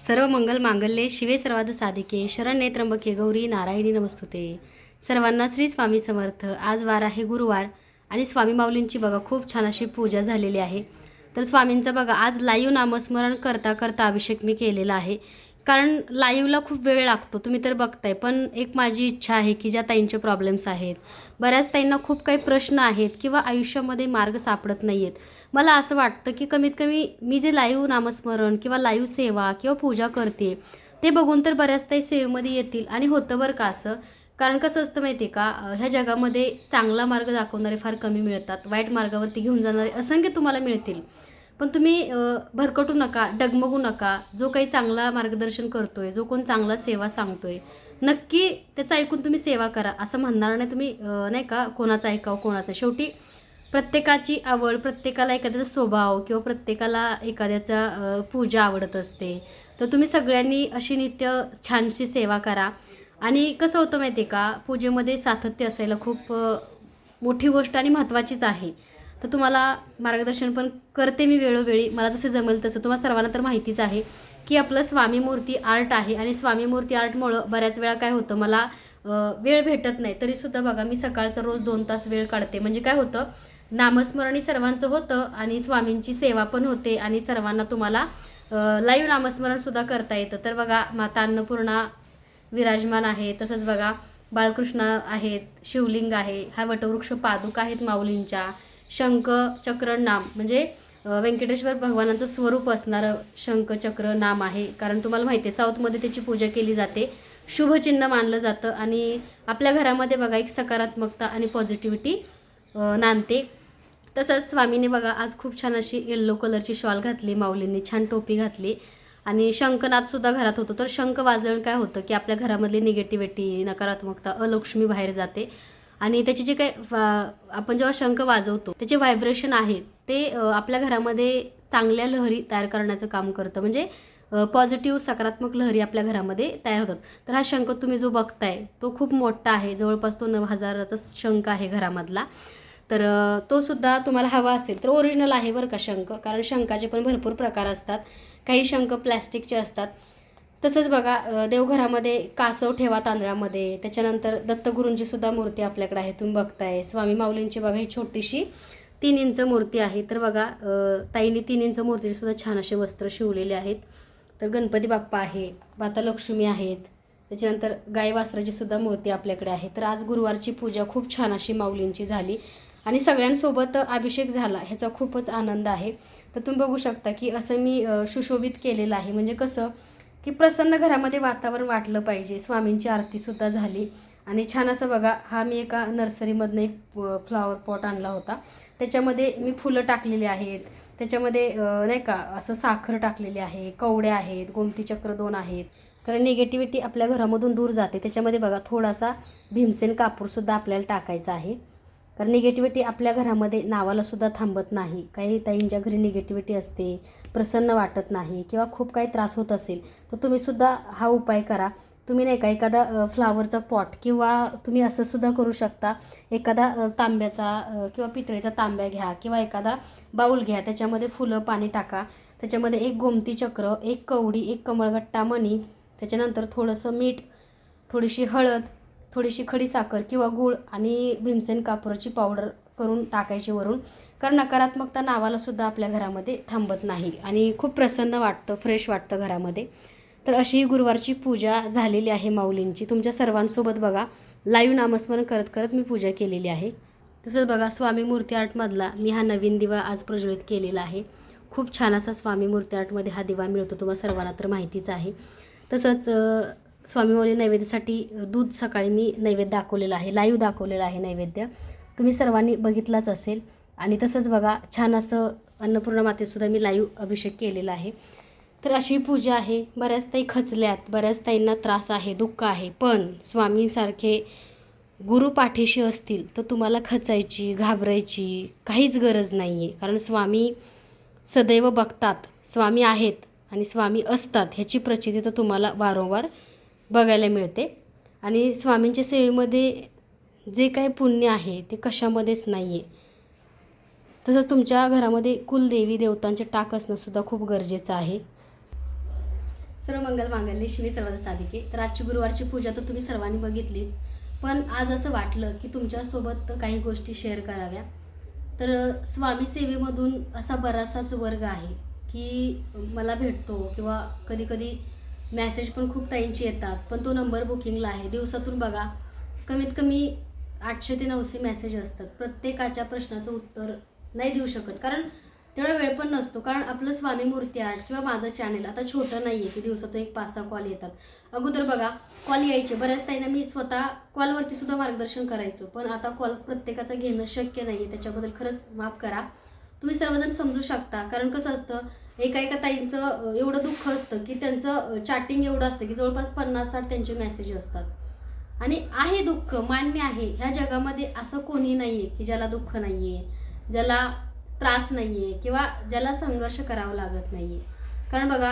सर्व मंगल मांगल्ये शिवे सर्वाद साधिके शरण्ये त्र्यंबके गौरी नारायणी नमस्तुते. सर्वांना श्री स्वामी समर्थ. आज वार आहे गुरुवार आणि स्वामी माऊलींची बघा खूप छान अशी पूजा झालेली आहे. तर स्वामींचं बघा आज लाईव्ह नामस्मरण करता करता अभिषेक मी केलेला आहे. कारण लाईव्हला खूप वेळ लागतो तुम्ही तर बघताय. पण एक माझी इच्छा आहे की ज्या ताईंचे प्रॉब्लेम्स आहेत बऱ्याच ताईंना खूप काही प्रश्न आहेत किंवा आयुष्यामध्ये मार्ग सापडत नाही आहेत मला असं वाटतं की कमीत कमी मी जे लाईव्ह नामस्मरण किंवा लाईव्ह सेवा किंवा पूजा करते ते बघून तर बऱ्याच ताई सेवेमध्ये येतील. आणि होतं बरं का असं? कारण कसं असतं माहिती आहे का ह्या जगामध्ये चांगला मार्ग दाखवणारे फार कमी मिळतात. वाईट मार्गावरती घेऊन जाणारे असंख्य तुम्हाला मिळतील. पण तुम्ही भरकटू नका डगमगू नका. जो काही चांगला मार्गदर्शन करतोय जो कोण चांगला सेवा सांगतोय नक्की त्याचं ऐकून तुम्ही सेवा करा. असं म्हणणार नाही तुम्ही नाही का कोणाचं ऐकावं कोणाचं. शेवटी प्रत्येकाची आवड प्रत्येकाला एखाद्याचा स्वभाव किंवा प्रत्येकाला एखाद्याचा पूजा आवडत असते. तर तुम्ही सगळ्यांनी अशी नित्य छानशी सेवा करा. आणि कसं होतं माहिती आहे का पूजेमध्ये सातत्य असायला खूप मोठी गोष्ट आणि महत्त्वाचीच आहे. तर तुम्हाला मार्गदर्शन पण करते मी वेळोवेळी. मला जसं जमेल तसं. तुम्हाला सर्वांना तर माहितीच आहे की आपलं स्वामी मूर्ती आर्ट आहे आणि स्वामी मूर्ती आर्टमुळं बऱ्याच वेळा काय होतं मला वेळ भेटत नाही. तरीसुद्धा बघा मी सकाळचं रोज दोन तास वेळ काढते. म्हणजे काय होतं नामस्मरणही सर्वांचं होतं आणि स्वामींची सेवा पण होते आणि सर्वांना तुम्हाला लाईव्ह नामस्मरणसुद्धा करता येतं. तर बघा माता अन्नपूर्णा विराजमान आहे. तसंच बघा बाळकृष्ण आहेत शिवलिंग आहे. हा वटवृक्ष पादुक आहेत माऊलींच्या. शंख चक्र नाम. म्हणजे व्यंकटेश्वर भगवानांचं स्वरूप असणारं शंख चक्र नाम आहे. कारण तुम्हाला माहिती आहे साऊथमध्ये त्याची पूजा केली जाते. शुभचिन्ह मानलं जातं आणि आपल्या घरामध्ये बघा एक सकारात्मकता आणि पॉझिटिव्हिटी नांदते. तसंच स्वामीने बघा आज खूप छान अशी येल्लो कलरची शॉल घातली माऊलींनी छान टोपी घातली. आणि शंखनाथसुद्धा घरात होतो. तर शंख वाजल्यावर काय होतं की आपल्या घरामधली निगेटिव्हिटी नकारात्मकता अलक्ष्मी बाहेर जाते. आणि त्याचे जे काही आपण जेव्हा शंख वाजवतो त्याचे व्हायब्रेशन आहे ते आपल्या घरामध्ये चांगल्या लहरी तयार करण्याचं काम करतं. म्हणजे पॉझिटिव्ह सकारात्मक लहरी आपल्या घरामध्ये तयार होतात. तर हा शंख तुम्ही जो बघताय तो खूप मोठा आहे. जवळपास तो नऊ हजाराचा शंख आहे घरामधला. तर तो सुद्धा तुम्हाला हवा असेल तर ओरिजिनल आहे बरं का शंख. कारण शंखाचे पण भरपूर प्रकार असतात. काही शंख प्लॅस्टिकचे असतात. तसंच बघा देवघरामध्ये कासव ठेवा तांदळामध्ये. त्याच्यानंतर दत्तगुरूंचीसुद्धा मूर्ती आपल्याकडे आहे तुम्ही बघताय. स्वामी माऊलींची बघा ही छोटीशी तीन इंच मूर्ती आहे. तर बघा ताईने ताईंनी तीन इंच मूर्तीचेसुद्धा छान असे वस्त्र शिवलेले आहेत. तर गणपती बाप्पा आहे माता लक्ष्मी आहेत. त्याच्यानंतर गायवासराचीसुद्धा वासराची सुद्धा मूर्ती आपल्याकडे आहे. तर आज गुरुवारची पूजा खूप छान अशी माऊलींची झाली. आणि सगळ्यांसोबत अभिषेक झाला ह्याचा खूपच आनंद आहे. तर तुम्ही बघू शकता की असं मी सुशोभित केलेलं आहे. म्हणजे कसं की प्रसन्न घरामध्ये वातावरण वाटलं पाहिजे. स्वामींची आरतीसुद्धा झाली. आणि छान असं बघा हा मी एका नर्सरीमधनं एक फ्लॉवर पॉट आणला होता. त्याच्यामध्ये मी फुलं टाकलेली आहेत. त्याच्यामध्ये नाही का असं साखर टाकलेली आहे कवड्या आहेत गोमती चक्र दोन आहेत. कारण निगेटिव्हिटी आपल्या घरामधून दूर जाते. त्याच्यामध्ये बघा थोडासा भीमसेन कापूरसुद्धा आपल्याला टाकायचा आहे. कारण निगेटिव्हिटी आपल्या घरामध्ये नावाला सुद्धा थांबत नाही. काही ताईंच्या घरी निगेटिव्हिटी असते प्रसन्न वाटत नाही किंवा खूप काही त्रास होत असेल तर तुम्हीसुद्धा हा उपाय करा. तुम्ही नाही का एखादा फ्लावरचा पॉट किंवा तुम्ही असं सुद्धा करू शकता. एखादा तांब्याचा किंवा पितळेचा तांब्या घ्या किंवा एखादा बाऊल घ्या त्याच्यामध्ये फुलं पाणी टाका. त्याच्यामध्ये एक गोमती चक्र एक कवडी एक कमळगट्टा मणी त्याच्यानंतर थोडंसं मीठ थोडीशी हळद थोडीशी खडीसाखर किंवा गूळ आणि भीमसेन कापूरची पावडर करून टाकायची वरून. कारण नकारात्मकता नावालासुद्धा आपल्या घरामध्ये थांबत नाही आणि खूप प्रसन्न वाटतं फ्रेश वाटतं घरामध्ये. तर अशी गुरुवारची पूजा झालेली आहे माऊलींची. तुमच्या सर्वांसोबत बघा. लाईव्ह नामस्मरण करत करत मी पूजा केलेली आहे. तसंच बघा स्वामी मूर्ती आर्टमधला मी हा नवीन दिवा आज प्रज्वलित केलेला आहे. खूप छान असा स्वामी मूर्ती आर्टमध्ये हा दिवा मिळतो. तुम्हाला सर्वांना तर माहितीच आहे. तसंच स्वामीवरी नैवेद्यासाठी दूध सकाळी मी नैवेद्य दाखवलेलं आहे लाईव्ह दाखवलेलं आहे नैवेद्य. तुम्ही सर्वांनी बघितलाच असेल. आणि तसंच बघा छान असं अन्नपूर्णा मातेसुद्धा मी लाईव्ह अभिषेक केलेला आहे. तर अशी पूजा आहे. बऱ्याच ताई खचल्यात बऱ्याच ताईंना त्रास आहे दुःख आहे. पण स्वामींसारखे गुरु पाठीशी असतील तर तुम्हाला खचायची घाबरायची काहीच गरज नाही आहे कारण स्वामी सदैव बघतात. स्वामी आहेत आणि स्वामी असतात ह्याची प्रचिती तर तुम्हाला वारंवार बघायला मिळते. आणि स्वामींच्या सेवेमध्ये जे काही पुण्य आहे ते कशामध्येच नाही आहे तसंच तुमच्या घरामध्ये कुलदेवी देवतांचे टाक असणंसुद्धा खूप गरजेचं आहे. सर्व मंगल मांगल्ये शिवी सर्वांना साधिके. तर आजची गुरुवारची पूजा तर तुम्ही सर्वांनी बघितलीच. पण आज असं वाटलं की तुमच्यासोबत काही गोष्टी शेअर कराव्या. तर स्वामी सेवेमधून असा बराचसाच वर्ग आहे की मला भेटतो किंवा कधीकधी कधी मॅसेज पण खूप ताईंची येतात. पण तो नंबर बुकिंगला आहे. दिवसातून बघा. कमीत कमी आठशे ते नऊशे मेसेज असतात. प्रत्येकाच्या प्रश्नाचं उत्तर नाही देऊ शकत. कारण तेवढा वेळ पण नसतो. कारण आपलं स्वामी मूर्ती आर्ट किंवा माझं चॅनेल आता छोटं नाही आहे की दिवसातून एक पाच सहा कॉल येतात. अगोदर बघा कॉल यायचे. बऱ्याच ताईंना मी स्वतः कॉलवरती सुद्धा मार्गदर्शन करायचो. पण आता कॉल प्रत्येकाचं घेणं शक्य नाही आहे त्याच्याबद्दल खरंच माफ करा. तुम्ही सर्वजण समजू शकता. कारण कसं असतं एका एका ताईंचं एवढं दुःख असतं की त्यांचं चॅटिंग एवढं असतं की जवळपास पन्नास साठ त्यांचे मेसेज असतात. आणि आहे दुःख मान्य आहे. ह्या जगामध्ये असं कोणी नाही आहे की ज्याला दुःख नाही आहे ज्याला त्रास नाही आहे किंवा ज्याला संघर्ष करावा लागत नाही आहे कारण बघा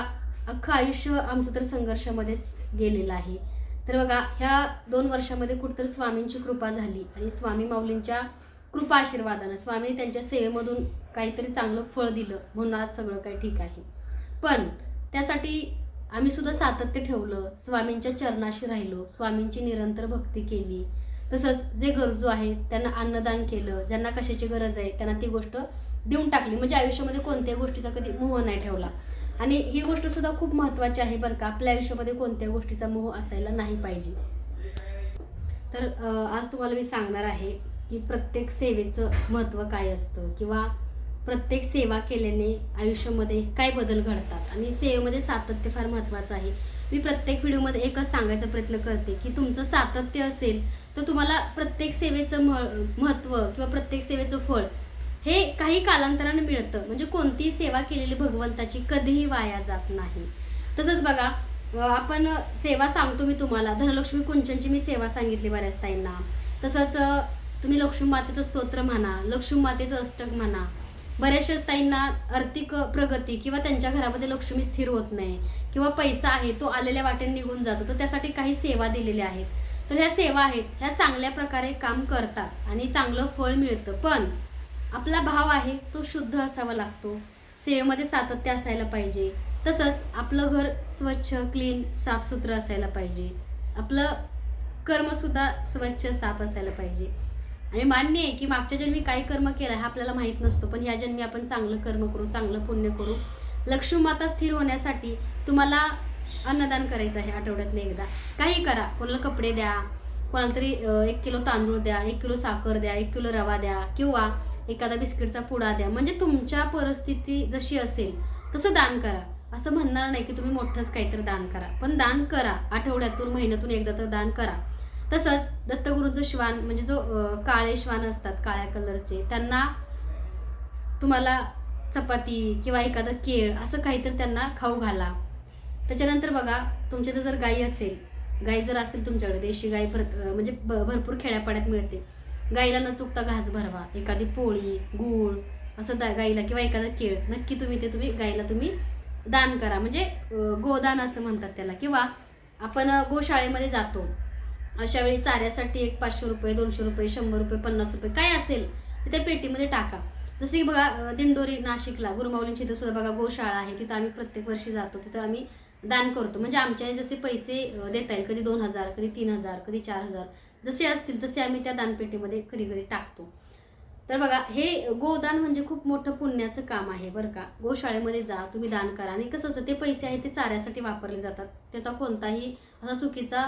अख्खं आयुष्य आमचं तर संघर्षामध्येच गेलेलं आहे. तर बघा ह्या दोन वर्षामध्ये कुठंतरी स्वामींची कृपा झाली आणि स्वामी माऊलींच्या कृपा आशीर्वादानं स्वामी त्यांच्या सेवेमधून काहीतरी चांगलं फळ दिलं. म्हणून आज सगळं काही ठीक आहे. पण त्यासाठी आम्ही सुद्धा सातत्य ठेवलं. स्वामींच्या चरणाशी राहिलो. स्वामींची निरंतर भक्ती केली. तसंच जे गरजू आहेत त्यांना अन्नदान केलं. ज्यांना कशाची गरज आहे त्यांना ती गोष्ट देऊन टाकली. म्हणजे आयुष्यामध्ये कोणत्याही गोष्टीचा कधी मोह नाही ठेवला. आणि ही गोष्ट सुद्धा खूप महत्त्वाची आहे बरं का. आपल्या आयुष्यामध्ये कोणत्या गोष्टीचा मोह असायला नाही पाहिजे. तर आज तुम्हाला मी सांगणार आहे की प्रत्येक सेवेचं महत्त्व काय असतं? किंवा प्रत्येक सेवा केल्याने आयुष्यामध्ये काय बदल घडतात. आणि सेवेमध्ये सातत्य फार महत्त्वाचं आहे. मी प्रत्येक व्हिडिओमध्ये एकच सांगायचा प्रयत्न करते की तुमचं सातत्य असेल तर तुम्हाला प्रत्येक सेवेचं मह महत्त्व किंवा प्रत्येक सेवेचं फळ हे काही कालांतराने मिळतं. म्हणजे कोणतीही सेवा केलेली भगवंताची कधीही वाया जात नाही. तसंच बघा आपण सेवा सांगतो मी तुम्हाला. धनलक्ष्मी कुंचनची मी सेवा सांगितली बऱ्याच ताईंना. तसंच तुम्ही लक्ष्मी मातेचं स्तोत्र म्हणा लक्ष्मी मातेचं अष्टक म्हणा बऱ्याचशाच ताईंना आर्थिक प्रगती किंवा त्यांच्या घरामध्ये लक्ष्मी स्थिर होत नाही किंवा पैसा आहे तो आलेल्या वाटेने निघून जातो तर त्यासाठी काही सेवा दिलेल्या आहेत. तर ह्या सेवा आहेत ह्या चांगल्या प्रकारे काम करतात आणि चांगलं फळ मिळतं. पण आपला भाव आहे तो शुद्ध असावा लागतो. सेवेमध्ये सातत्य असायला पाहिजे. तसंच आपलं घर स्वच्छ क्लीन साफसुथरं असायला पाहिजे. आपलं कर्मसुद्धा स्वच्छ साफ असायला पाहिजे. आणि मान्य आहे की मागच्या जन्मी काय कर्म केलं हा आपल्याला माहीत नसतो पण या जन्मी आपण चांगलं कर्म करू चांगलं पुण्य करू. लक्ष्मीमाता स्थिर होण्यासाठी तुम्हाला अन्नदान करायचं आहे आठवड्यातनं एकदा. काही करा. कोणाला कपडे द्या कोणाला तरी एक किलो तांदूळ द्या एक किलो साखर द्या एक किलो रवा द्या किंवा एखादा बिस्किटचा पुडा द्या. म्हणजे तुमच्या परिस्थिती जशी असेल तसं दान करा. असं म्हणणार नाही की तुम्ही मोठंच काहीतरी दान करा. पण दान करा. आठवड्यातून महिन्यातून एकदा तर दान करा. तसंच दत्तगुरूंचं श्वान म्हणजे जो काळे श्वान असतात काळ्या कलरचे त्यांना तुम्हाला चपाती किंवा एखादं केळ असं काहीतरी त्यांना खाऊ घाला. त्याच्यानंतर बघा तुमच्या इथं जर गाई असेल गाई जर असेल तुमच्याकडे देशी गाई भर म्हणजे ब- भरपूर खेड्यापाड्यात मिळते. गाईला न चुकता घास भरवा एखादी पोळी गूळ असं दा गाईला किंवा एखादं केळ नक्की तुम्ही ते तुम्ही गाईला तुम्ही दान करा. म्हणजे गोदान असं म्हणतात त्याला. किंवा आपण गोशाळेमध्ये जातो अशा वेळी चाऱ्यासाठी एक पाचशे रुपये दोनशे रुपये शंभर रुपये पन्नास रुपये काय असेल ते त्या पेटीमध्ये टाका. जसं की बघा दिंडोरी नाशिकला गुरुमाऊलींची इथं सुद्धा बघा गोशाळा आहे. तिथं आम्ही प्रत्येक वर्षी जातो. तिथं आम्ही दान करतो. म्हणजे आमच्या जसे पैसे देता येईल कधी दोन हजार कधी तीन हजार कधी चार हजार जसे असतील तसे आम्ही त्या दानपेटीमध्ये कधी कधी टाकतो. तर बघा हे गोदान म्हणजे खूप मोठं पुण्याचं काम आहे बरं का. गोशाळेमध्ये जा तुम्ही दान करा. आणि कसं असं ते पैसे आहेत ते चाऱ्यासाठी वापरले जातात. त्याचा कोणताही असा चुकीचा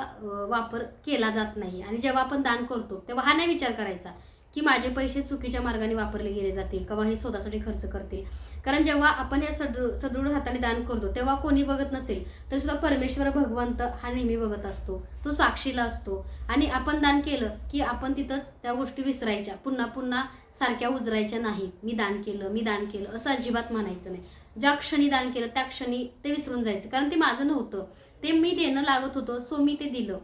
वापर केला जात नाही. आणि जेव्हा आपण दान करतो तेव्हा हा नाही विचार करायचा की माझे पैसे चुकीच्या मार्गाने वापरले गेले जातील किंवा हे स्वतःसाठी खर्च करतील. कारण जेव्हा आपण या सदृ सदृढ हाताने दान करतो तेव्हा कोणी बघत नसेल तर सुद्धा परमेश्वर भगवंत हा नेहमी बघत असतो. तो साक्षीला असतो. आणि आपण दान केलं की आपण तिथंच त्या गोष्टी विसरायच्या. पुन्हा पुन्हा सारख्या उजरायच्या नाही. मी दान केलं मी दान केलं असं अजिबात म्हणायचं नाही. ज्या क्षणी दान केलं त्या क्षणी ते विसरून जायचं. कारण ते माझं नव्हतं. ते मी देणं लागत होतं सो मी ते दिलं.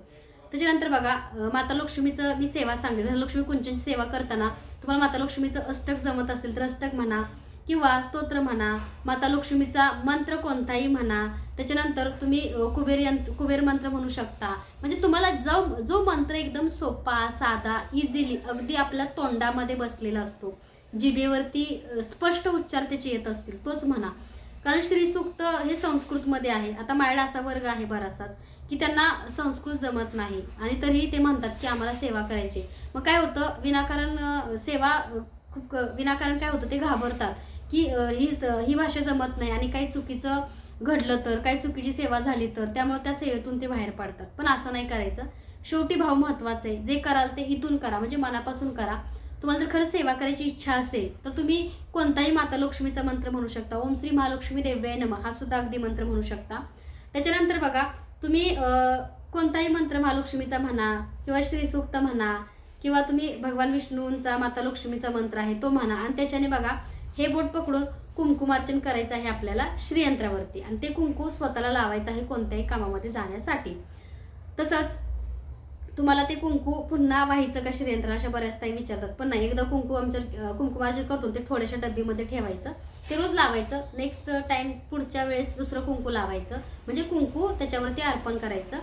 त्याच्यानंतर बघा माता लक्ष्मीचं मी सेवा सांगते. धनलक्ष्मी कुंचनची सेवा करताना तुम्हाला माता लक्ष्मीचं अष्टक जमत असेल तर अष्टक म्हणा. किंवा स्तोत्र म्हणा माता लक्ष्मीचा मंत्र कोणताही म्हणा त्याच्यानंतर तुम्ही कुबेर यंत्र कुबेर मंत्र म्हणू शकता. म्हणजे तुम्हाला जो जो मंत्र एकदम सोपा साधा इझिली अगदी आपल्या तोंडामध्ये बसलेला असतो. जिभेवरती स्पष्ट उच्चार त्याचे येत असतील तोच म्हणा. कारण श्रीसूक्त हे संस्कृतमध्ये आहे. आता माझ्याकडे असा वर्ग आहे बराचसा की त्यांना संस्कृत जमत नाही. आणि तरीही ते म्हणतात की आम्हाला सेवा करायची मग काय होतं विनाकारण सेवा खूप विनाकारण काय होतं ते घाबरतात. की ही स- ही भाषा जमत नाही आणि काही चुकीचं घडलं तर काही चुकीची सेवा झाली तर त्यामुळे त्या सेवेतून ते बाहेर पडतात. पण असं नाही करायचं. शेवटी भाव महत्त्वाचा आहे. जे कराल ते इथून करा. म्हणजे मनापासून करा. तुम्हाला जर खरंच सेवा करायची इच्छा असेल तर तुम्ही कोणताही माता लक्ष्मीचा मंत्र म्हणू शकता. ओम श्री महालक्ष्मी देव्याय नम. हा सुद्धा अगदी मंत्र म्हणू शकता. त्याच्यानंतर बघा तुम्ही कोणताही मंत्र महालक्ष्मीचा म्हणा किंवा श्रीसूक्त म्हणा किंवा तुम्ही भगवान विष्णूंचा माता लक्ष्मीचा मंत्र आहे तो म्हणा. आणि त्याच्याने बघा हे बोट पकडून कुंकुमार्चन करायचं आहे आपल्याला श्रीयंत्रावरती. आणि ते कुंकू स्वतःला लावायचं आहे कोणत्याही कामामध्ये जाण्यासाठी. तसंच तुम्हाला ते कुंकू पुन्हा व्हायचं का श्रीयंत्र अशा बऱ्याच काही विचारतात. पण नाही एकदा कुंकू आमच्या अं, कुंकुमार्चन करतो ते थोड्याशा डब्बीमध्ये ठेवायचं. ते रोज लावायचं. नेक्स्ट टाइम पुढच्या वेळेस दुसरं कुंकू लावायचं. म्हणजे कुंकू त्याच्यावरती अर्पण करायचं.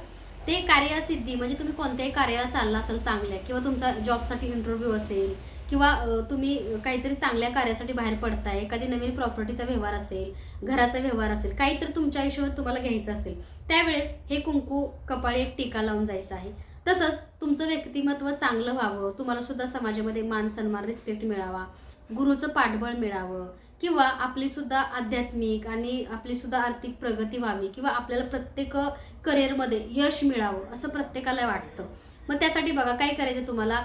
ते कार्यसिद्धी म्हणजे तुम्ही कोणत्याही कार्याला चालला असेल चांगल्या किंवा तुमचा जॉबसाठी इंटरव्ह्यू असेल किंवा तुम्ही काहीतरी चांगल्या कार्यासाठी बाहेर पडताय एखादी नवीन प्रॉपर्टीचा व्यवहार असेल घराचा व्यवहार असेल काहीतरी तुमच्या आयुष्यावर तुम्हाला घ्यायचं असेल त्यावेळेस हे कुंकू कपाळी एक टीका लावून जायचं आहे. तसंच तुमचं व्यक्तिमत्व चांगलं व्हावं तुम्हाला सुद्धा समाजामध्ये मान सन्मान रिस्पेक्ट मिळावा गुरुचं पाठबळ मिळावं किंवा आपलीसुद्धा आध्यात्मिक आणि आपलीसुद्धा आर्थिक प्रगती व्हावी किंवा आपल्याला प्रत्येक करिअरमध्ये यश मिळावं असं प्रत्येकाला वाटतं. मग त्यासाठी बघा काय करायचं तुम्हाला?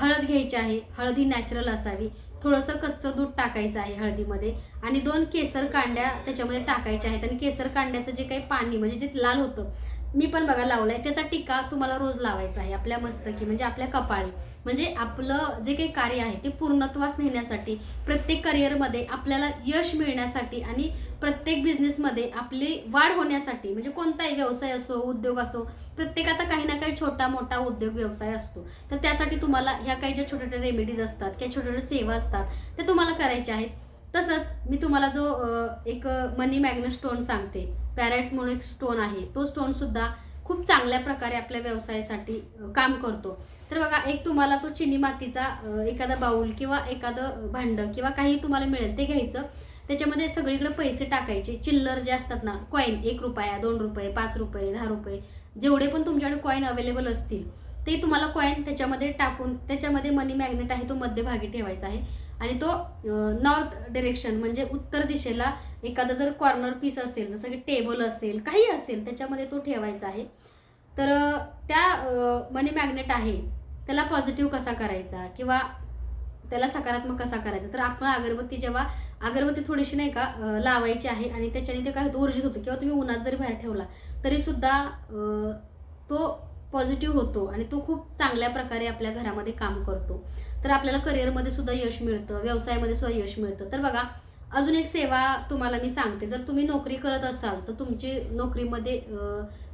हळद घ्यायची आहे. हळद ही नॅचरल असावी. थोडंसं कच्चं दूध टाकायचं आहे हळदीमध्ये. आणि दोन केसर कांड्या त्याच्यामध्ये टाकायच्या आहेत. आणि केसर कांड्याचं जे काही पाणी म्हणजे जे लाल होतं मी पण बघा लावलाय. त्याचा टिका तुम्हाला रोज लावायचा आहे आपल्या मस्तकी म्हणजे आपल्या कपाळी. म्हणजे आपलं जे काही कार्य आहे ते पूर्णत्वास नेण्यासाठी प्रत्येक करिअरमध्ये आपल्याला यश मिळण्यासाठी आणि प्रत्येक बिझनेसमध्ये आपली वाढ होण्यासाठी म्हणजे कोणताही व्यवसाय असो उद्योग असो प्रत्येकाचा काही ना काही छोटा मोठा उद्योग व्यवसाय असतो. तर त्यासाठी तुम्हाला ह्या काही ज्या छोट्या छोट्या रेमेडीज असतात किंवा छोट्या छोट्या सेवा असतात त्या तुम्हाला करायच्या आहेत. तसंच मी तुम्हाला जो एक मनी मॅग्नस स्टोन सांगते पॅराइट्स म्हणून एक स्टोन आहे तो स्टोन सुद्धा खूप चांगल्या प्रकारे आपल्या व्यवसायासाठी काम करतो. तर बघा एक तुम्हाला तो चिनी मातीचा एखादा बाऊल किंवा एखादं भांडं किंवा काही तुम्हाला मिळेल ते घ्यायचं. त्याच्यामध्ये सगळीकडे पैसे टाकायचे. चिल्लर जे असतात ना कॉईन एक रुपया दोन रुपये पाच रुपये दहा रुपये जेवढे पण तुमच्याकडे कॉईन अवेलेबल असतील ते तुम्हाला कॉईन त्याच्यामध्ये टाकून त्याच्यामध्ये मनी मॅग्नेट आहे तो मध्यभागी ठेवायचा आहे. आणि तो नॉर्थ डिरेक्शन म्हणजे उत्तर दिशेला एखादा जर कॉर्नर पीस असेल जसं की टेबल असेल काही असेल त्याच्यामध्ये तो ठेवायचा आहे. तर त्या मनी मॅग्नेट आहे त्याला पॉझिटिव्ह कसा करायचा किंवा त्याला सकारात्मक कसा करायचा? तर आपण अगरबत्ती जेव्हा अगरबत्ती थोडीशी नाही का लावायची आहे आणि त्याच्याने ते काय होतं ऊर्जित होतं किंवा तुम्ही उन्हात जरी बाहेर ठेवला तरीसुद्धा तो पॉझिटिव्ह होतो आणि तो खूप चांगल्या प्रकारे आपल्या घरामध्ये काम करतो. तर आपल्याला करिअरमध्ये सुद्धा यश मिळतं व्यवसायामध्ये सुद्धा यश मिळतं. तर बघा अजून एक सेवा तुम्हाला मी सांगते. जर तुम्ही नोकरी करत असाल तर तुमची नोकरीमध्ये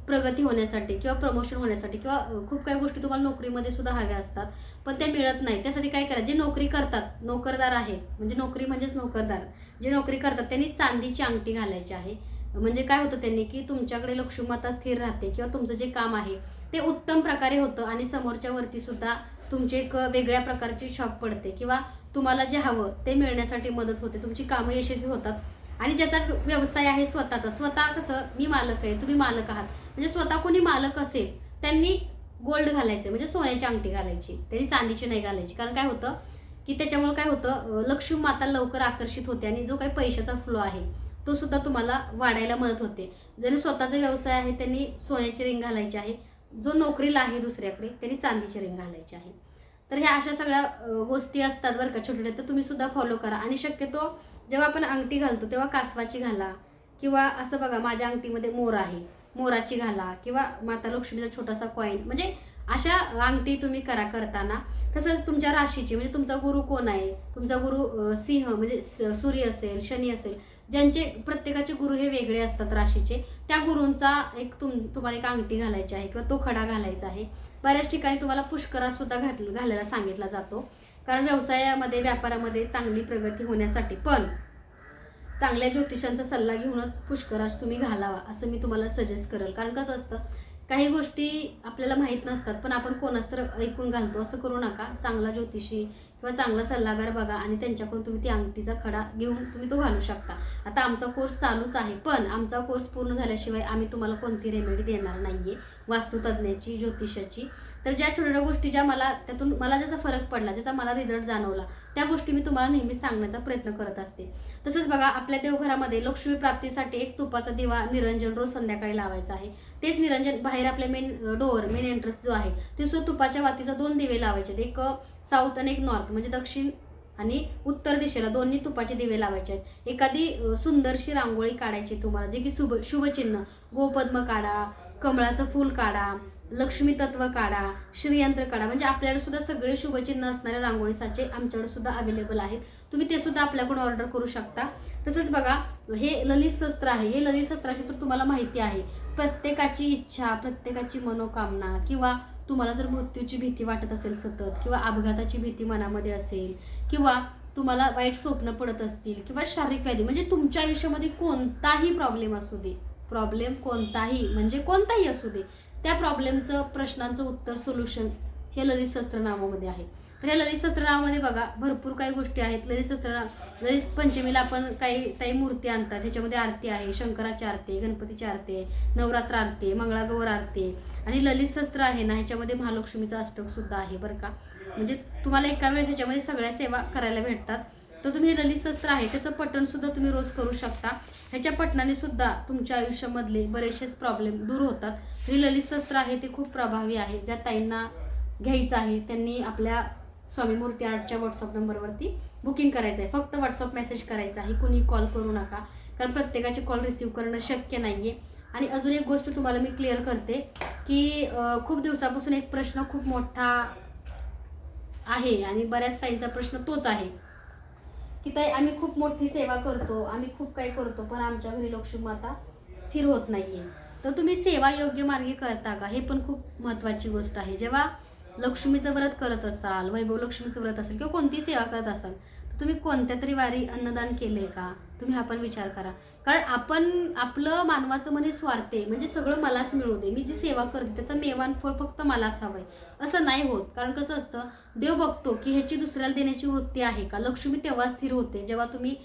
प्रगती होण्यासाठी किंवा प्रमोशन होण्यासाठी किंवा खूप काही गोष्टी तुम्हाला नोकरीमध्ये सुद्धा हव्या असतात पण त्या मिळत नाही. त्यासाठी काय करा जे नोकरी करतात नोकरदार आहेत म्हणजे नोकरी म्हणजेच नोकरदार जे नोकरी करतात त्यांनी चांदीची अंगठी घालायची आहे. म्हणजे काय होतं त्यांनी की तुमच्याकडे लक्ष्मीमाता स्थिर राहते किंवा तुमचं जे काम आहे ते उत्तम प्रकारे होतं आणि समोरच्यावरती सुद्धा तुमची एक वेगळ्या प्रकारची शॉप पडते किंवा तुम्हाला जे हवं ते मिळण्यासाठी मदत होते. तुमची कामं यशस्वी होतात. आणि ज्याचा व्यवसाय आहे स्वतःचा. स्वतः कसं मी मालक आहे तुम्ही मालक आहात. म्हणजे स्वतः कोणी मालक असेल त्यांनी गोल्ड घालायचं. म्हणजे सोन्याची अंगठी घालायची. त्यांनी चांदीची नाही घालायची. कारण काय होतं की त्याच्यामुळे काय होतं लक्ष्मी माता लवकर आकर्षित होते आणि जो काही पैशाचा फ्लो आहे तो सुद्धा तुम्हाला वाढायला मदत होते. ज्यांनी स्वतःचा व्यवसाय आहे त्यांनी सोन्याची रिंग घालायची आहे. जो नोकरीला आहे दुसऱ्याकडे त्यांनी चांदीची रिंग घालायची आहे. तर ह्या अशा सगळ्या गोष्टी असतात बरं का छोट्या छोट्या तर तुम्ही सुद्धा फॉलो करा. आणि शक्यतो जेव्हा आपण अंगठी घालतो तेव्हा कासवाची घाला. किंवा असं बघा माझ्या अंगठीमध्ये मोर आहे. मोराची घाला. किंवा माता लक्ष्मीचा छोटासा कॉईन म्हणजे अशा अंगठी तुम्ही करा करताना. तसंच तुमच्या राशीची म्हणजे तुमचा गुरु कोण आहे? तुमचा गुरु सिंह म्हणजे स- सूर्य असेल शनी असेल. ज्यांचे प्रत्येकाचे गुरु हे वेगळे असतात राशीचे त्या गुरूंचा एक तुम तुम्हाला एक अंगठी घालायची आहे किंवा तो खडा घालायचा आहे. बऱ्याच ठिकाणी तुम्हाला पुष्करात सुद्धा घात घालायला सांगितला जातो. कारण व्यवसायामध्ये व्यापारामध्ये चांगली प्रगती होण्यासाठी पण चांगल्या ज्योतिषांचा सल्ला घेऊनच पुष्कराज तुम्ही घालावा असं मी तुम्हाला सजेस्ट करेल. कारण कसं असतं काही गोष्टी आपल्याला माहीत नसतात पण आपण कोणाच तर ऐकून घालतो. असं करू नका. चांगला ज्योतिषी किंवा चांगला सल्लागार बघा आणि त्यांच्याकडून तुम्ही ती अंगठीचा खडा घेऊन तुम्ही तो घालू शकता. आता आमचा कोर्स चालूच आहे पण आमचा कोर्स पूर्ण झाल्याशिवाय आम्ही तुम्हाला कोणती रेमेडी देणार नाही आहे वास्तुतज्ञाची ज्योतिषाची. तर ज्या छोट्या छोट्या गोष्टी ज्या मला त्यातून मला ज्याचा फरक पडला ज्याचा मला रिझल्ट जाणवला त्या गोष्टी मी तुम्हाला नेहमी सांगण्याचा प्रयत्न करत असते. तसंच बघा आपल्या देवघरामध्ये लक्ष्मी प्राप्तीसाठी एक तुपाचा दिवा निरंजन रोज संध्याकाळी लावायचा आहे. तेच निरंजन बाहेर आपल्या मेन डोअर मेन एंट्रन्स जो आहे ते सुद्धा तुपाच्या वातीचा दोन दिवे लावायचे आहेत. एक साऊथ आणि एक नॉर्थ म्हणजे दक्षिण आणि उत्तर दिशेला दोन्ही तुपाचे दिवे लावायचे आहेत. एखादी सुंदरशी रांगोळी काढायची तुम्हाला जे की शुभ शुभचिन्ह गोपद्म काढा कमळाचं फूल काढा लक्ष्मी तत्व काढा श्रीयंत्र काढा. म्हणजे आपल्याकडे सुद्धा सगळे शुभचिन्ह असणारे रांगोळी साचे आमच्याकडे सुद्धा अवेलेबल आहेत. तुम्ही ते सुद्धा आपल्याकडून ऑर्डर करू शकता. तसंच बघा हे ललित शस्त्र आहे. हे ललित शस्त्राची तर तुम्हाला माहिती आहे. प्रत्येकाची इच्छा प्रत्येकाची मनोकामना किंवा तुम्हाला जर मृत्यूची भीती वाटत असेल सतत किंवा अपघाताची भीती मनामध्ये असेल किंवा तुम्हाला वाईट स्वप्न पडत असतील किंवा शारीरिक व्याधी म्हणजे तुमच्या आयुष्यामध्ये कोणताही प्रॉब्लेम असू दे. प्रॉब्लेम कोणताही म्हणजे कोणताही असू दे. त्या प्रॉब्लेमचं प्रश्नांचं उत्तर सोल्युशन हे ललित शस्त्र नावामध्ये आहे. तर या ललित शस्त्र नावामध्ये बघा भरपूर काही गोष्टी आहेत. ललित शस्त्र ललित पंचमीला आपण काही काही मूर्ती आणतात. ह्याच्यामध्ये आरती आहे. शंकराची आरती आहे गणपतीची आरती आहे नवरात्र आरती आहे मंगळागौर आरती आहे. आणि ललित शस्त्र आहे ना ह्याच्यामध्ये महालक्ष्मीचं अष्टकसुद्धा आहे बरं का. म्हणजे तुम्हाला एका वेळेस ह्याच्यामध्ये सगळ्या सेवा करायला भेटतात. तर तुम्ही हे ललित शस्त्र आहे त्याचं पठण सुद्धा तुम्ही रोज करू शकता. ह्याच्या पठणाने सुद्धा तुमच्या आयुष्यामधले बरेचसेच प्रॉब्लेम दूर होतात. हे ललित शस्त्र आहे ते खूप प्रभावी आहे. ज्या ताईंना घ्यायचं आहे त्यांनी आपल्या स्वामी मूर्ती आर्टच्या व्हॉट्सअप नंबरवरती बुकिंग करायचं आहे. फक्त व्हॉट्सअप मेसेज करायचा आहे कुणी कॉल करू नका. कारण प्रत्येकाचे कॉल रिसीव करणं शक्य नाही आहे आणि अजून एक गोष्ट तुम्हाला मी क्लिअर करते की खूप दिवसापासून एक प्रश्न खूप मोठा आहे आणि बऱ्याच ताईंचा प्रश्न तोच आहे. की ताई आम्ही खूप मोठी सेवा करतो आम्ही खूप काही करतो पण आमच्या घरी लक्ष्मी माता स्थिर होत नाहीये. तर तुम्ही सेवा योग्य मार्गे करता का? हे पण खूप महत्त्वाची गोष्ट आहे. जेव्हा लक्ष्मीचं व्रत करत असाल वैभव लक्ष्मीचं व्रत असेल किंवा कोणती सेवा करत असाल तर तुम्ही कोणत्या तरी वारी अन्नदान केले का? तुम्ही हा पण विचार करा. कारण आपण आपलं मानवाचं म्हणे स्वार्थ आहे म्हणजे सगळं मलाच मिळू दे. मी जी सेवा करते त्याचं मेवान फळ फक्त मलाच हवं आहे असं नाही होत. कारण कसं असतं देव बघतो की ह्याची दुसऱ्याला देण्याची वृत्ती आहे का? लक्ष्मी तेव्हा स्थिर होते. जेव्हा तुम्ही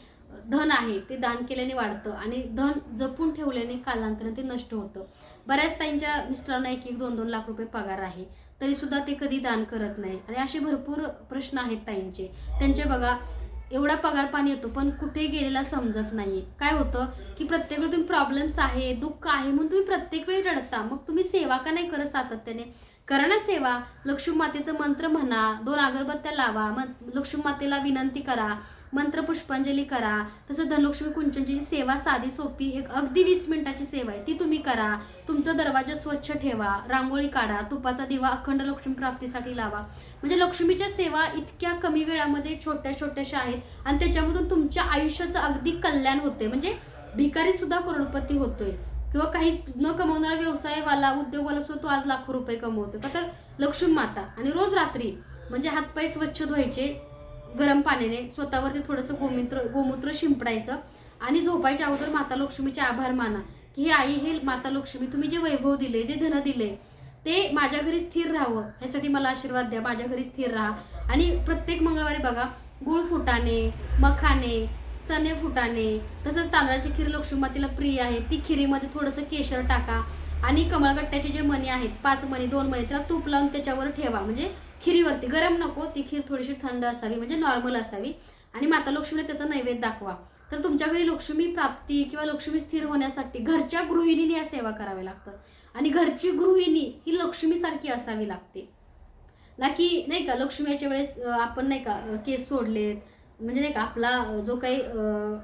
धन आहे ते दान केल्याने वाढतं आणि धन जपून ठेवल्याने कालांतराने ते नष्ट होतं. बऱ्याच ताईंच्या मिस्टरांना एक एक दोन दोन लाख रुपये पगार आहे. तरी सुद्धा ते कधी दान करत नाही. आणि असे भरपूर प्रश्न आहेत ताईंचे. त्यांचे बघा एवढा पगार पाणी येतो पण कुठे गेलेला समजत नाही काय होतं की प्रत्येक वेळी तुम्ही प्रॉब्लेम्स आहे दुःख आहे म्हणून तुम्ही प्रत्येक वेळी रडता. मग तुम्ही सेवा का नाही करत सातत्याने? करा ना सेवा लक्ष्मी मातेचं मंत्र म्हणा दोन अगरबत्त्या लावा मग लक्ष्मी मातेला विनंती करा. मंत्र पुष्पांजली करा. तसं धनलक्ष्मी कुंचनची जी सेवा साधी सोपी एक अगदी वीस मिनिटाची सेवा आहे ती तुम्ही करा. तुमचा दरवाजा स्वच्छ ठेवा रांगोळी काढा तुपाचा दिवा अखंड लक्ष्मी प्राप्तीसाठी लावा. म्हणजे लक्ष्मीच्या सेवा इतक्या कमी वेळामध्ये छोट्या छोट्याशा आहेत आणि त्याच्यामधून तुमच्या आयुष्याचं अगदी कल्याण होते म्हणजे भिकारी सुद्धा करोडपती होतोय. किंवा काही न कमवणारा व्यवसायवाला उद्योगवाला सुद्धा तो आज लाखो रुपये कमवतो का तर लक्ष्मी माता. आणि रोज रात्री म्हणजे हातपाय स्वच्छ धुवायचे गरम पाण्याने स्वतःवरती थोडंसं गोमूत्र गोमूत्र शिंपडायचं. आणि झोपायच्या अगोदर माता लक्ष्मीचे आभार माना की हे आई हे माता लक्ष्मी तुम्ही जे वैभव दिले जे धन दिले ते माझ्या घरी स्थिर राहावं. ह्यासाठी मला आशीर्वाद द्या माझ्या घरी स्थिर राहा. आणि प्रत्येक मंगळवारी बघा गुळ फुटाणे मखाने चणे फुटाणे तसंच तांदळाची खीर लक्ष्मीमातेला प्रिय आहे ती खिरीमध्ये थोडंसं केशर टाका. आणि कमळगट्ट्याचे जे मणी आहेत पाच मणी दोन मणी त्याला तूप लावून त्याच्यावर ठेवा. म्हणजे खिरीवरती. गरम नको ती खीर थोडीशी थंड असावी म्हणजे नॉर्मल असावी. आणि माता लक्ष्मीला त्याचा नैवेद्य दाखवा. तर तुमच्या घरी लक्ष्मी प्राप्ती किंवा लक्ष्मी स्थिर होण्यासाठी घरच्या गृहिणीने या सेवा कराव्या लागतात. आणि घरची गृहिणी ही लक्ष्मीसारखी असावी लागते. ना की नाही का लक्ष्मीच्या वेळेस आपण नाही का केस सोडलेत. म्हणजे नाही का आपला जो काही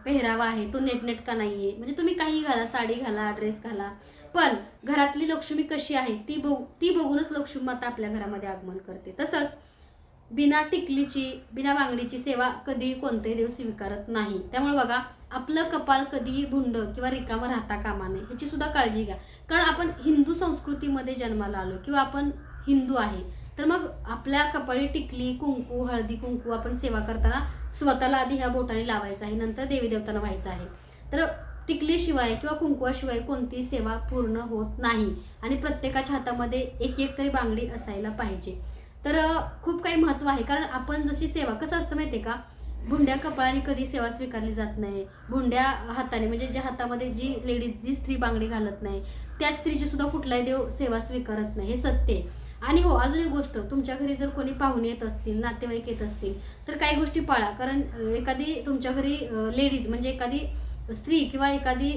पेहरावा आहे तो नेटनेटका आहे म्हणजे तुम्ही काही घाला साडी घाला ड्रेस घाला. पण घरातली लक्ष्मी कशी आहे ती बघ ती बघूनच लक्ष्मी माता आपल्या घरामध्ये आगमन करते. तसंच बिना टिकलीची बिना बांगडीची सेवा कधीही कोणतेही देव स्वीकारत नाही. त्यामुळे बघा आपलं कपाळ कधीही भुंड किंवा रिकामं राहता कामा नये ह्याची सुद्धा काळजी घ्या. कारण आपण हिंदू संस्कृतीमध्ये जन्माला आलो किंवा आपण हिंदू आहे तर मग आपल्या कपाळी टिकली कुंकू हळदी कुंकू आपण सेवा करताना स्वतःला आधी ह्या बोटाने लावायचं आहे नंतर देवी देवतांना व्हायचं आहे. तर टिकलीशिवाय किंवा कुंकवाशिवाय कोणती सेवा पूर्ण होत नाही. आणि प्रत्येकाच्या हातामध्ये एक एक तरी बांगडी असायला पाहिजे. तर खूप काही महत्त्व आहे. कारण आपण जशी सेवा कसं असतं माहिती आहे का? भुंड्या कपाळाने कधी सेवा स्वीकारली जात नाही. भुंड्या हाताने म्हणजे ज्या हातामध्ये जी लेडीज जी स्त्री बांगडी घालत नाही त्या स्त्रीची सुद्धा कुठलाही देव सेवा स्वीकारत नाही. हे सत्य आहे. आणि हो अजून एक गोष्ट. तुमच्या घरी जर कोणी पाहुणे येत असतील नातेवाईक येत असतील तर काही गोष्टी पाळा. कारण एखादी तुमच्या घरी लेडीज म्हणजे एखादी स्त्री किंवा एखादी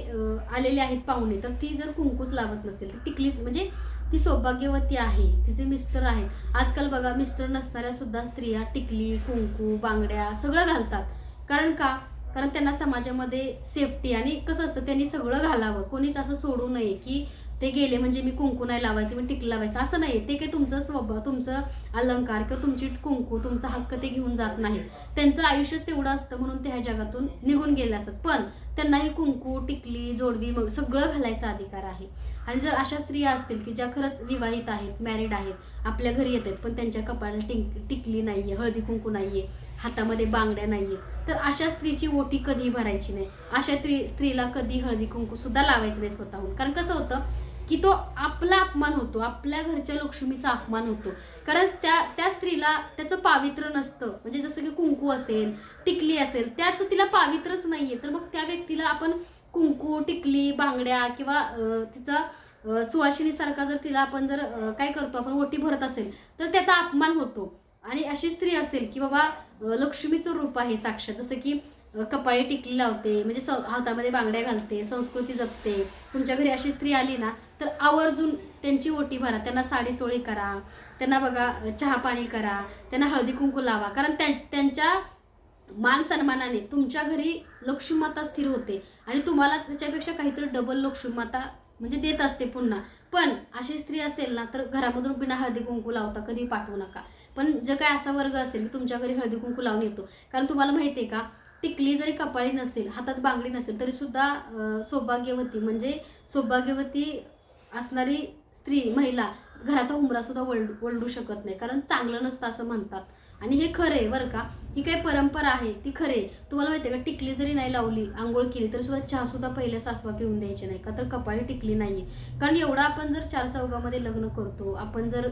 आलेली आहेत पाहुणे तर ती जर कुंकूस लावत नसेल तर टिकली म्हणजे ती सौभाग्यवती आहे तिचे मिस्टर आहेत. आजकाल बघा मिस्टर नसणाऱ्या सुद्धा स्त्रिया टिकली कुंकू बांगड्या सगळं घालतात. कारण का? कारण त्यांना समाजामध्ये सेफ्टी आणि कसं असतं त्यांनी सगळं घालावं. कोणीच असं सोडू नये की ते गेले म्हणजे मी कुंकू नाही लावायचं मी टिकलं लावायचं. असं नाही ते काही तुमचं स्वभाव तुमचं अलंकार किंवा तुमची कुंकू तुमचा हक्क ते घेऊन जात नाहीत. त्यांचं आयुष्यच तेवढं असतं म्हणून ते ह्या जगातून निघून गेले असत. पण त्यांनाही कुंकू टिकली जोडवी मग सगळं घालायचा अधिकार आहे. आणि जर अशा स्त्रिया असतील की ज्या खरंच विवाहित आहेत मॅरिड आहेत आपल्या घरी येत आहेत पण त्यांच्या कपाळाला टिंक टिकली नाहीये हळदी कुंकू नाही आहे हातामध्ये बांगड्या नाही आहेत तर अशा स्त्रीची ओटी कधी भरायची नाही. अशा स्त्री स्त्रीला कधी हळदी कुंकू सुद्धा लावायचं नाही स्वतःहून. कारण कसं होतं की तो आपला अपमान होतो आपल्या घरच्या लक्ष्मीचा अपमान होतो. कारण त्या त्या स्त्रीला त्याचं पावित्र्य नसतं. म्हणजे जसं की कुंकू असेल टिकली असेल त्याचं तिला पावित्रच नाहीये. तर मग त्या व्यक्तीला आपण कुंकू टिकली बांगड्या किंवा तिचं तिचा सुवासिनीसारखा जर तिला आपण जर काय करतो आपण ओटी भरत असेल तर त्याचा अपमान होतो. आणि अशी स्त्री असेल की बाबा लक्ष्मीचं रूप आहे साक्षात. जसं की कपाळी टिकली लावते म्हणजे स हातामध्ये बांगड्या घालते संस्कृती जपते. तुमच्या घरी अशी स्त्री आली ना तर आवर्जून त्यांची ओटी भरा त्यांना साडी चोळी करा त्यांना बघा चहा पाणी करा त्यांना हळदी कुंकू लावा. कारण त्या त्यांच्या मान सन्मानाने तुमच्या घरी लक्ष्मीमाता स्थिर होते आणि तुम्हाला त्याच्यापेक्षा काहीतरी डबल लक्ष्मीमाता म्हणजे देत असते पुन्हा. पण अशी स्त्री असेल ना तर घरामधून बिना हळदी कुंकू लावता कधी पाठवू नका. पण जे काय असा वर्ग असेल की तुमच्या घरी हळदी कुंकू लावून येतो. कारण तुम्हाला माहिती आहे का टिकली जरी कपाळी नसेल हातात बांगडी नसेल तरी सुद्धा सौभाग्यवती म्हणजे सौभाग्यवती असणारी स्त्री महिला घराचा उमरा सुद्धा वळडू शकत नाही. कारण चांगलं नसतं असं म्हणतात. आणि हे खरं आहे बरं का. ही काही परंपरा आहे ती खरे तुम्हाला माहिती आहे का टिकली जरी नाही लावली आंघोळ केली तरी सुद्धा चहा सुद्धा पहिल्या सासवा पिऊन द्यायचे नाही का? तर कपाळी टिकली नाहीये. कारण एवढा आपण जर चार चौघामध्ये लग्न करतो आपण जर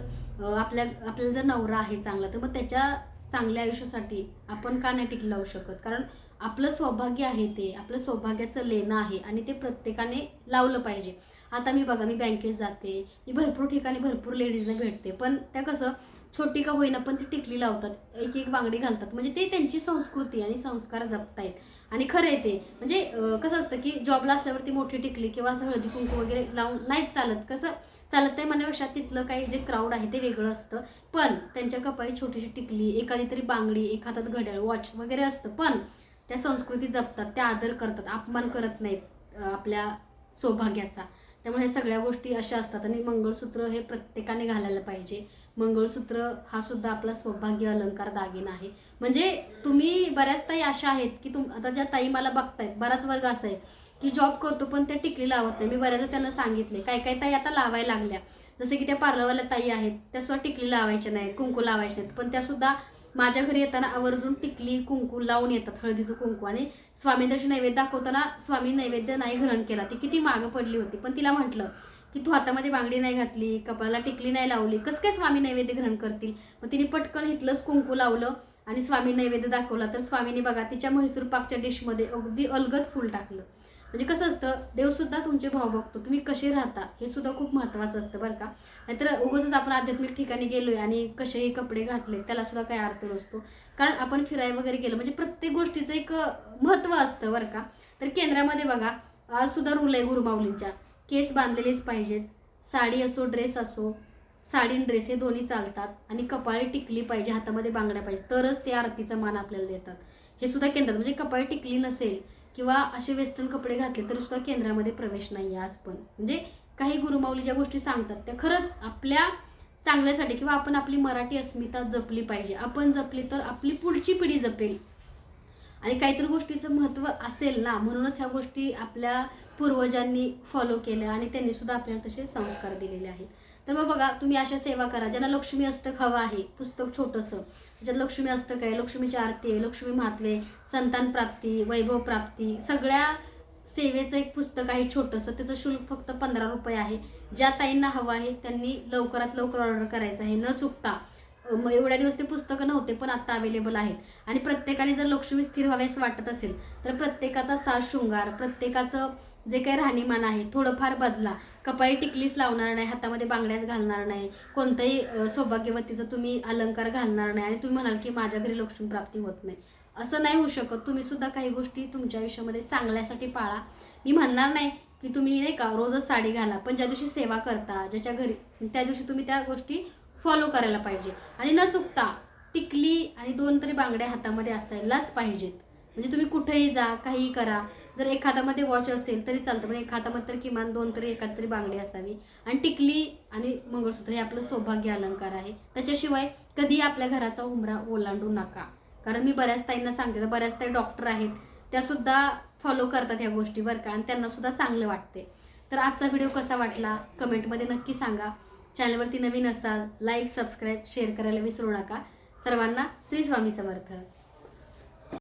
आपल्या आपल्याला जर नवरा आहे चांगला तर मग त्याच्या चांगल्या आयुष्यासाठी आपण का नाही टिकली लावू शकत? कारण आपलं सौभाग्य आहे ते आपलं सौभाग्याचं लेणं आहे आणि ते प्रत्येकाने लावलं पाहिजे. आता मी बघा मी बँकेत जाते मी भरपूर ठिकाणी भरपूर लेडीजना भेटते पण त्या कसं छोटी का होईना पण ती टिकली लावतात एक एक बांगडी घालतात. म्हणजे ते त्यांची संस्कृती आणि संस्कार जपतायत. आणि खरं आहे ते. म्हणजे कसं असतं की जॉबला असल्यावरती मोठी टिकली किंवा असं हळदी कुंकू वगैरे लावून नाहीच चालत. कसं चालत नाही म्हणण्यापेक्षा तिथलं काही जे क्राऊड आहे ते वेगळं असतं. पण त्यांच्या कपाळी छोटीशी टिकली एखादी तरी बांगडी एक हातात घड्याळ वॉच वगैरे असतं. पण त्या संस्कृती जपतात त्या आदर करतात अपमान करत नाहीत आपल्या सौभाग्याचा. त्यामुळे ह्या सगळ्या गोष्टी अशा असतात आणि मंगळसूत्र हे प्रत्येकाने घालायला पाहिजे. मंगळसूत्र हा सुद्धा आपला सौभाग्य अलंकार दागिना आहे. म्हणजे तुम्ही बऱ्याच ताई अशा आहेत की तुम आता ज्या ताई मला बघतायत बराच वर्ग असा आहे की जॉब करतो पण त्या टिकली लावत नाही. मी बऱ्याचदा त्यांना सांगितले काय काय ताई आता लावायला लागल्या. जसे की त्या पार्लरवाल्या ताई आहेत त्या सुद्धा टिकली लावायच्या नाहीत कुंकू लावायच्या नाहीत पण त्या सुद्धा माझ्या घरी येताना आवर्जून टिकली कुंकू लावून येतात हळदीचं कुंकू. आणि स्वामींची नैवेद्य दाखवताना स्वामी नैवेद्य नाही ग्रहण केला. ती किती मागं पडली होती. पण तिला म्हटलं की तू हातामध्ये बांगडी नाही घातली कपाळाला टिकली नाही लावली कसं काय स्वामी नैवेद्य ग्रहण करतील? मग तिने पटकन इथलंच कुंकू लावलं आणि स्वामी नैवेद्य दाखवला. तर स्वामीने बघा तिच्या म्हैसूर पाकच्या डिशमध्ये अगदी अलगद फूल टाकलं. म्हणजे कसं असतं देवसुद्धा तुमचे भाव बघतो. तुम्ही कसे राहता हे सुद्धा खूप महत्त्वाचं असतं बरं का. नाहीतर उगाचच आपण आध्यात्मिक ठिकाणी गेलो आहे आणि कसेही कपडे घातले त्याला सुद्धा काही अर्थ नसतो. कारण आपण फिराय वगैरे गेलो म्हणजे प्रत्येक गोष्टीचं एक महत्त्व असतं बरं का. तर केंद्रामध्ये बघा आज सुद्धा रूल आहे गुरुमाऊलींच्या. केस बांधलेलेच पाहिजेत. साडी असो ड्रेस असो साडी ड्रेस हे दोन्ही चालतात आणि कपाळी टिकली पाहिजे हातामध्ये बांगड्या पाहिजे तरच ते आरतीचा मान आपल्याला देतात. हे सुद्धा केंद्रात म्हणजे कपाळी टिकली नसेल किंवा असे वेस्टर्न कपडे घातले तर सुद्धा केंद्रामध्ये प्रवेश नाही आहे आज पण. म्हणजे काही गुरुमाऊली ज्या गोष्टी सांगतात त्या खरंच आपल्या चांगल्यासाठी किंवा आपण आपली मराठी अस्मिता जपली पाहिजे. आपण जपली तर आपली पुढची पिढी जपेल. आणि काहीतरी गोष्टीचं महत्त्व असेल ना म्हणूनच ह्या गोष्टी आपल्या पूर्वजांनी फॉलो केल्या आणि त्यांनी सुद्धा आपल्याला तसे संस्कार दिलेले आहेत. तर मग बघा तुम्ही अशा सेवा करा ज्यांना लक्ष्मी अष्टक हवं आहे पुस्तक छोटंसं. त्याच्यात लक्ष्मी अष्टक आहे लक्ष्मीची आरती आहे लक्ष्मी महात्वे संतान प्राप्ती वैभव प्राप्ती सगळ्या सेवेचं एक पुस्तक आहे छोटंसं. त्याचं शुल्क फक्त पंधरा रुपये आहे. ज्या ताईंना हवं आहे त्यांनी लवकरात लवकर ऑर्डर करायचं आहे. न चुकता मग एवढ्या दिवस ते पुस्तकं नव्हते पण आत्ता अवेलेबल आहेत. आणि प्रत्येकाने जर लक्ष्मी स्थिर व्हावी असं वाटत असेल तर प्रत्येकाचा साज शृंगार प्रत्येकाचं जे काही राहणीमान आहे थोडंफार बदला. कपाळी टिकलीच लावणार नाही हातामध्ये बांगड्याच घालणार नाही कोणत्याही सौभाग्यवतीचं तुम्ही अलंकार घालणार नाही आणि तुम्ही म्हणाल की माझ्या घरी लक्ष्मी प्राप्ती होत नाही. असं नाही होऊ शकत. तुम्ही सुद्धा काही गोष्टी तुमच्या आयुष्यामध्ये चांगल्यासाठी पाळा. मी म्हणणार नाही की तुम्ही नाही का रोजच साडी घाला पण ज्या दिवशी सेवा करता ज्याच्या घरी त्या दिवशी तुम्ही त्या गोष्टी फॉलो करायला पाहिजे. आणि न चुकता टिकली आणि दोन तरी बांगड्या हातामध्ये असायलाच पाहिजेत. म्हणजे तुम्ही कुठेही जा काहीही करा जर एखाद्यामध्ये वॉच असेल तरी चालतं पण एखादामध्ये तर किमान दोन तरी एखाद तरी बांगडी असावी. आणि टिकली आणि मंगळसूत्र हे आपलं सौभाग्य अलंकार आहे. त्याच्याशिवाय कधी आपल्या घराचा उमरा ओलांडू नका. कारण मी बऱ्याच ताईंना सांगते तर बऱ्याच ताई डॉक्टर आहेत. त्यासुद्धा फॉलो करतात ह्या गोष्टी बरं का आणि त्यांनासुद्धा चांगलं वाटते. तर आजचा व्हिडिओ कसा वाटला? कमेंटमध्ये नक्की सांगा. चॅनलवरती नवीन असाल लाईक सबस्क्राईब शेअर करायला विसरू नका. सर्वांना श्री स्वामी समर्थ.